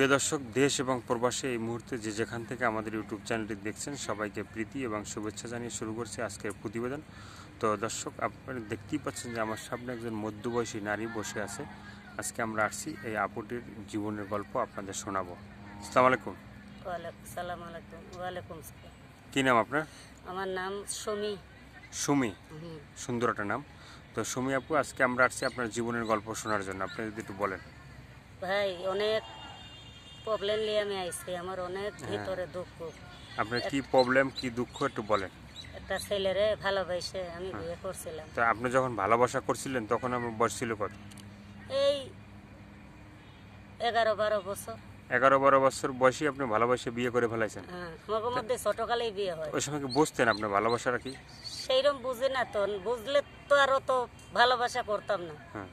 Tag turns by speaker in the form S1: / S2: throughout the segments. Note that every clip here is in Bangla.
S1: প্রিয় দর্শক দেশ এবং প্রবাসে এই মুহূর্তে যে যেখান থেকে আমাদের ইউটিউব চ্যানেলটি দেখছেন সবাইকে প্রীতি এবং শুভেচ্ছা জানিয়ে শুরু করছি আজকের প্রতিবেদন। তো দর্শক আপনারা দেখতেই পাচ্ছেন যে আমার সামনে একজন মধ্যবয়সী নারী বসে আছে। আজকে আমরা আসছি এই আপুটির জীবনের গল্প আপনাদের শোনাবো। আসসালামু আলাইকুম।
S2: সালাম আলাইকুম ওয়ালাইকুম
S1: কী নাম আপনার?
S2: আমার নাম সুমি।
S1: সুমি। সুন্দর একটা নাম। তো সুমি আপু আজকে আমরা আসছি আপনার জীবনের গল্প শোনার জন্য। আপনি যদি একটু বলেন।
S2: ভাই অনেক প্রবলেম নিয়ে আমি আইছি। আমার অনেক
S1: হ্যাঁ।
S2: ভিতরে দুঃখ।
S1: আপনার কি প্রবলেম কি দুঃখ একটু বলেন।
S2: একটা ছেলেরে ভালোবাসে আমি বিয়ে করছিলাম।
S1: তো আপনি যখন ভালোবাসা করছিলেন তখন আমার বয়স ছিল কত?
S2: এই এগারো বারো বছর।
S1: এগারো বারো বছর বয়সে আপনি ভালোবাসে বিয়ে করে ফেলাইছেন?
S2: হ্যাঁ মধ্যে ছোটকালেই বিয়ে হয়।
S1: ওই সময় কি বুঝতেন আপনি ভালোবাসাটা কি?
S2: সেইরকম বুঝি না তো। বুঝলে তো আর তো ভালোবাসা করতাম না।
S1: হ্যাঁ।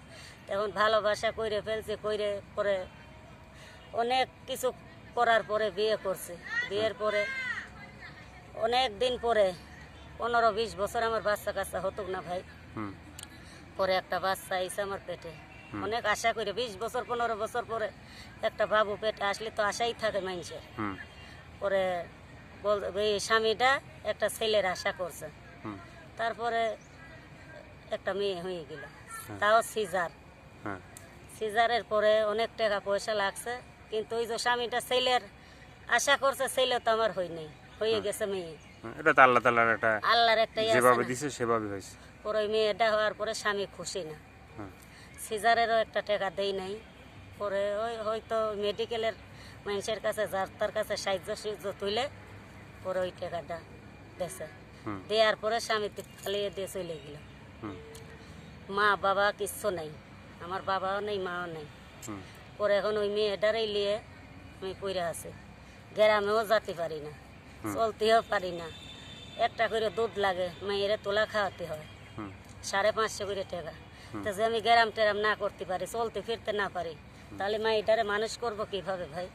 S2: এখন ভালোবাসা কইরে ফেলছে কইরে পরে অনেক কিছু করার পরে বিয়ে করছে। বিয়ের পরে অনেক দিন পরে পনেরো বিশ বছর আমার বাচ্চা কাচ্চা হতুক না ভাই। পরে একটা বাচ্চা আইসে আমার পেটে। অনেক আশা করে বিশ বছর পনেরো বছর পরে একটা বাবু পেটে আসলে তো আশাই থাকে মানুষের। পরে এই স্বামীটা একটা ছেলের আশা করছে। তারপরে একটা মেয়ে হয়ে গেল। তাও সিজার।
S1: হ্যাঁ।
S2: সিজারের পরে অনেক টাকা পয়সা লাগছে। কিন্তু ওই যে স্বামীটা ছেলের আশা করছে ছেলে তো আমার হয় নাই। হয়ে গেছে মেয়ে।
S1: এটা তো আল্লাহ তালার একটা
S2: আল্লাহর একটা ইয়ে
S1: যেভাবে দিছে সেভাবে হয়েছে।
S2: পরে ওই মেয়েটা হওয়ার পরে স্বামী খুশি না। সিজারেরও একটা টাকা দেই নাই। পরে ওই হয়তো মেডিকেলের মানুষের কাছে যার তার কাছে সাহায্য সাহায্য তুলে পরে ওই টাকাটা দেছে। দেওয়ার পরে স্বামী ফালিয়ে দিয়ে চলে গেল। মা বাবা কিচ্ছু নাই। আমার বাবাও নেই মাও নেই। পরে এখন ওই মেয়েটারই নিয়ে আমি পইরা আছি। গ্রামেও যেতে পারি না চলতেও পারি না। একটা করে দুধ লাগে মেয়েরে তোলা খাওয়াতে হয়। সাড়ে পাঁচশো করে টাকা। তো যে আমি গ্রাম টেরাম না করতে পারি চলতে ফিরতে না পারি তাহলে মেয়েটারে মানুষ করব কীভাবে ভাই?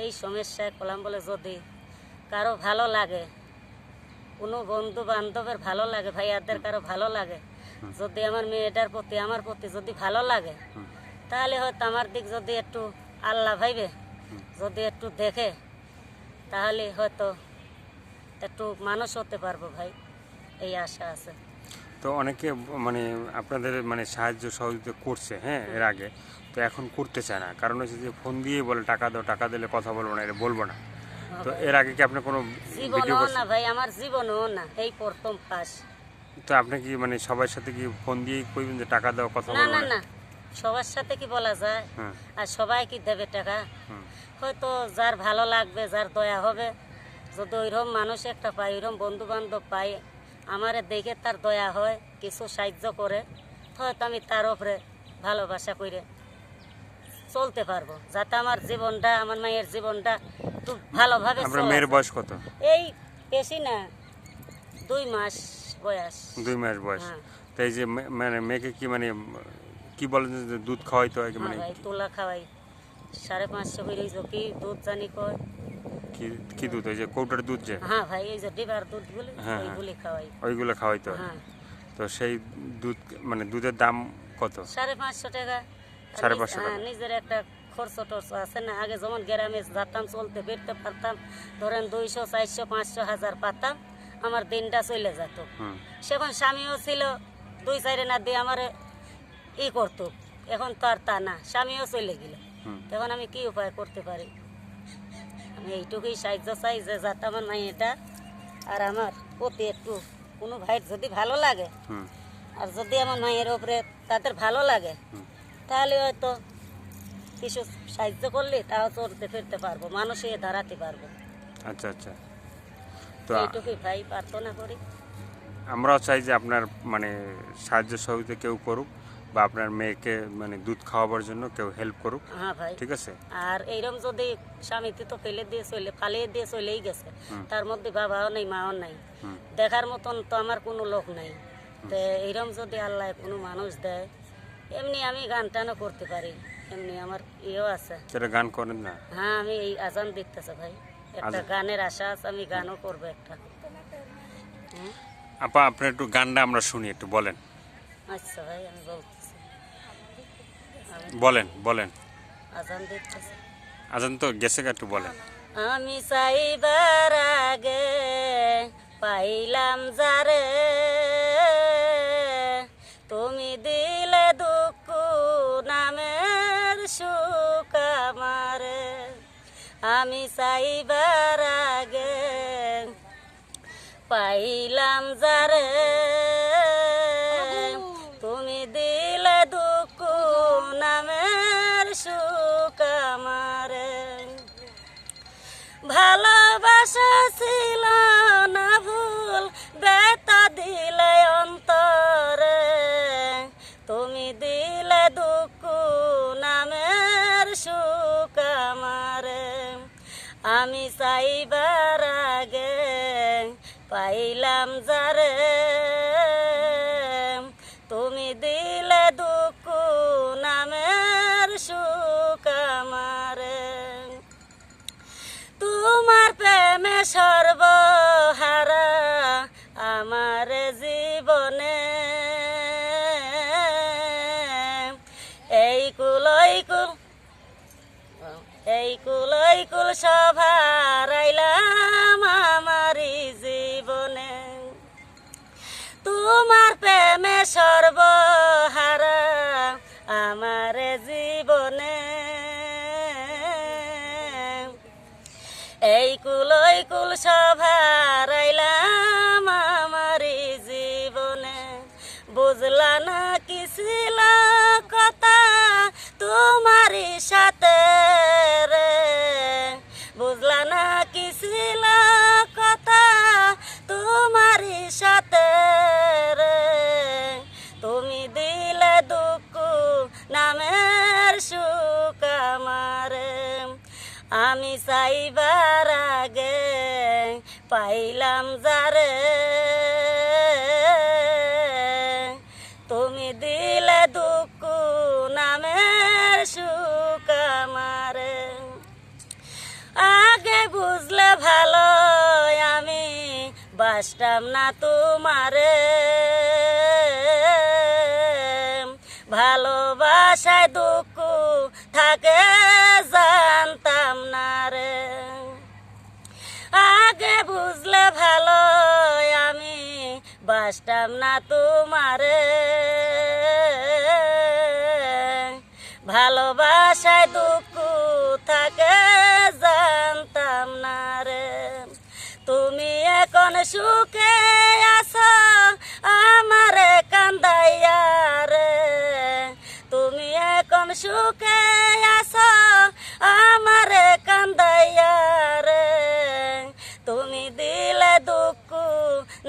S2: এই সমস্যায় কলাম বলে যদি কারও ভালো লাগে কোনো বন্ধু বান্ধবের ভালো লাগে ভাইয়াদের কারও ভালো লাগে যদি আমার মেয়েটার প্রতি আমার প্রতি যদি ভালো লাগে। তাহলে হয়তো আমার দিক যদি একটু আল্লাহ ভাইবে যদি একটু দেখে তাহলে হয়তো একটু মানুষ হতে পারব ভাই। এই আশা আছে।
S1: তো অনেকে মানে আপনাদের মানে সাহায্য সহযোগিতা করছে হ্যাঁ এর আগে। তো এখন করতে চায় না। কারণ হচ্ছে যে ফোন দিয়ে বলে টাকা দাও টাকা দিলে কথা বলব না এটা বলব না। তো এর আগে কি আপনি কোনো
S2: জীবনও না ভাই আমার জীবনও না। এই প্রথম পাস।
S1: তো আপনি কি মানে সবার সাথে কি ফোন দিয়েই কইবেন যে টাকা দাও কথা বলব
S2: না
S1: না?
S2: না। সবার সাথে কি বলা যায়? আর সবাই কি দেবে টাকা? হয়তো যার ভালো লাগবে যার দয়া হবে যদি ওইরকম মানুষ একটা পাই ওইরকম বন্ধু বান্ধব পাই আমারে দেখে তার দয়া হয় কিছু সাহায্য করে হয়তো আমি তার ওপরে ভালোবাসা করে চলতে পারব যাতে আমার জীবনটা আমার মায়ের জীবনটা খুব ভালোভাবে
S1: মেয়ের বয়স কত?
S2: এই বেশি না দুই মাস বয়স।
S1: দুই মাস বয়স।
S2: হ্যাঁ।
S1: তো এই যে মানে মেয়েকে কি মানে কি বলেন যে দুধ খাওয়াইতে হয়
S2: হ্যাঁ
S1: মানে
S2: তোলা খাওয়াই। সাড়ে পাঁচশো হয়ে রয়েছে কি দুধ জানি কয়।
S1: কি কি দুধ? ওই যে কৌটার দুধ যে?
S2: হ্যাঁ ভাই এই যে ডিবার দুধগুলি
S1: হ্যাঁ,
S2: ওইগুলি খাওয়াই।
S1: ওইগুলো খাওয়াইতে হয়
S2: হ্যাঁ।
S1: তো সেই দুধ মানে দুধের দাম কত?
S2: সাড়ে পাঁচশো টাকা।
S1: সাড়ে পাঁচশো
S2: হ্যাঁ,
S1: টাকা।
S2: নিজের একটা খরচ টরচ আছে না। আগে যেমন গ্রামে যেতাম চলতে ফিরতে পারতাম ধরেন দুইশো চারশো পাঁচশো হাজার পাতাম আমার দিনটা চলে যেত। সেখন স্বামীও ছিল দুই চারে না দিয়ে আমার ই করতো। এখন তো আর তা না স্বামীও চলে গেল। এখন আমি কি উপায় করতে পারি? আমি এইটুকুই সাহায্য চাই যে যাতে আমার মাইটা আর আমার প্রতি একটু কোনো ভাইয়ের যদি ভালো লাগে আর যদি আমার মায়ের ওপরে তাদের ভালো লাগে তাহলে হয়তো কিছু সাহায্য করলে তাও চলতে ফিরতে পারব মানুষ দাঁড়াতে পারব।
S1: আচ্ছা আচ্ছা। তো
S2: এইটুকুই ভাই প্রার্থনা করি।
S1: আমরাও চাই যে আপনার মানে সাহায্য সহযোগিতা কেউ করুক। বা আপনার মেয়েকে মানে দুধ খাওয়াবার জন্য কেউ হেল্প করুক।
S2: হ্যাঁ ভাই।
S1: ঠিক আছে?
S2: আর এইরকম যদি স্বামীতে তো ফেলে দিয়ে চলে ফালিয়ে দিয়ে চলেই গেছে তার মধ্যে বাবাও নেই মাও নাই। দেখার মতন তো আমার কোনো লোক নাই। তো এইরকম যদি আল্লাহ কোনো মানুষ দেয় এমনি আমি গান টানও করতে পারি। এমনি আমার ইয়েও আছে।
S1: সেটা গান করেন না?
S2: হ্যাঁ আমি এই আজান দেখতেছে ভাই। একটা গানের আশা আছে আমি গানও করব একটা। হুম?
S1: আপা আপনার একটু গানটা আমরা শুনি একটু বলেন।
S2: আচ্ছা ভাই আমি বলতেছি
S1: বলেন বলেন।
S2: আজান দিতেছে।
S1: আজান তো গেছে একটু বলেন।
S2: আমি চাইবার আগে পাইলাম যারে। তুমি দিলে দুঃখ নামের সুখ আমারে। আমি চাইবার আগে পাইলাম যারে। সুখ আমার, আমি চাইবার আগে পাইলাম যারে। তুমি দিলে দুঃখ নামের সুখ আমার। তোমার প্রেমে সর্বহারা সভারাইলাম আমারই জীবনে। তোমার প্রেমে সর্বহারা আমার জীবনে। এই কুল, ওই কুল সভারাইলাম আমারই জীবনে। বুঝলা না কি কথা তোমারই সাথে? আমি চাইবার আগে পাইলাম যারে। তুমি দিলে দুঃখ, নামের সুখ আগে বুঝলে ভালো, আমি বাসতাম না তোমারে। ভালোবাসায় দুঃখ থাকে জানতাম না রে। আগে বুঝলে ভালো, আমি বাসতাম না তোমারে। ভালোবাসায় দুঃখ থাকে জানতাম না রে। তুমি এখন সুখে আছো, আমার কান্দাইয়া এখন সুখে আছো, আমারে কান্দাইয়া রে। তুমি দিলে দুঃখ,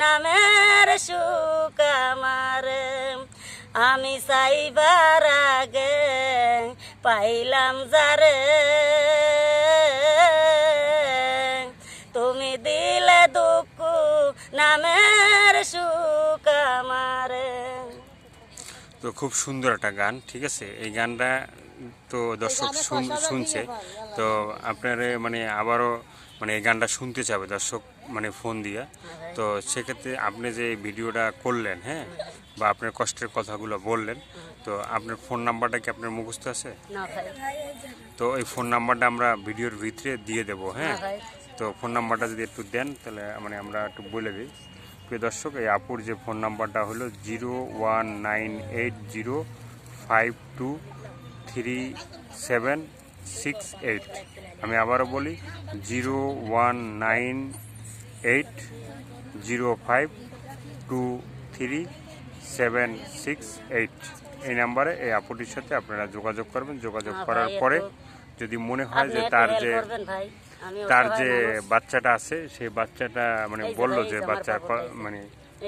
S2: নামের সুখ আমারে। আমি চাইবার আগে পাইলাম যারে। তুমি দিলে দুঃখ, নামের সুখ
S1: তো খুব সুন্দর একটা গান ঠিক আছে? এই গানটা তো দর্শক শুন- শুনছে। তো আপনারা মানে আবারও মানে এই গানটা শুনতে চাবে দর্শক মানে ফোন দিয়ে। তো সেক্ষেত্রে আপনি যে এই ভিডিওটা করলেন হ্যাঁ বা আপনার কষ্টের কথাগুলো বললেন তো আপনার ফোন নাম্বারটা কি আপনার মুখস্থ আছে? তো এই ফোন নাম্বারটা আমরা ভিডিওর ভিতরে দিয়ে দেবো হ্যাঁ? তো ফোন নাম্বারটা যদি একটু দেন তাহলে মানে আমরা একটু বলে দিই। প্রিয় দর্শক এই আপুর যে ফোন নাম্বারটা হলো zero one nine eight zero five two three seven six eight. আমি আবারও বলি zero one nine eight zero five two three seven six eight. এই নাম্বারে এই আপুটির সাথে আপনারা যোগাযোগ করবেন। যোগাযোগ
S2: হ্যাঁ
S1: করার পরে যদি মনে হয় যে তার যে তার যে বাচ্চাটা আছে সেই বাচ্চাটা মানে বলল যে
S2: যে।
S1: মানে।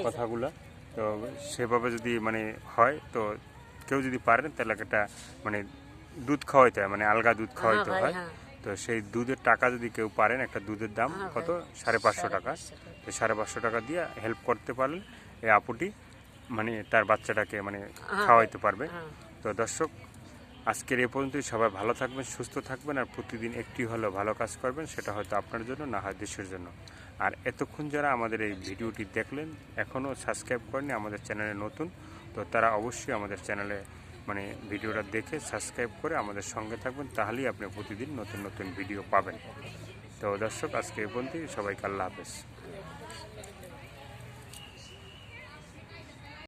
S1: কথাগুলো তো সেভাবে যদি মানে হয় তো কেউ যদি পারেন তাহলে একটা মানে দুধ খাওয়াইতে হয় মানে আলগা দুধ খাওয়াইতে হয়
S2: হ্যাঁ।
S1: তো সেই দুধের টাকা যদি কেউ পারেন একটা দুধের দাম
S2: হ্যাঁ
S1: কত সাড়ে
S2: পাঁচশো টাকা
S1: তো সাড়ে পাঁচশো টাকা দিয়ে হেল্প করতে পারলেন এই আপুটি মানে তার বাচ্চাটাকে মানে
S2: হ্যাঁ,
S1: খাওয়াইতে পারবে
S2: হ্যাঁ।
S1: তো দর্শক আজকের এ পর্যন্তই। সবাই ভালো থাকবেন, সুস্থ থাকবেন আর প্রতিদিন একটি হলেও ভালো কাজ করবেন, সেটা হয়তো আপনার জন্য না হয় দেশের জন্য। আর এতক্ষণ যারা আমাদের এই ভিডিওটি দেখলেন, এখনও সাবস্ক্রাইব করেনি আমাদের চ্যানেলে নতুন, তো তারা অবশ্যই আমাদের চ্যানেলে মানে ভিডিওটা দেখে সাবস্ক্রাইব করে আমাদের সঙ্গে থাকবেন, তাহলেই আপনি প্রতিদিন নতুন নতুন ভিডিও পাবেন। তো দর্শক, আজকে এই পর্যন্তই। সবাইকে আল্লাহ হাফেজ।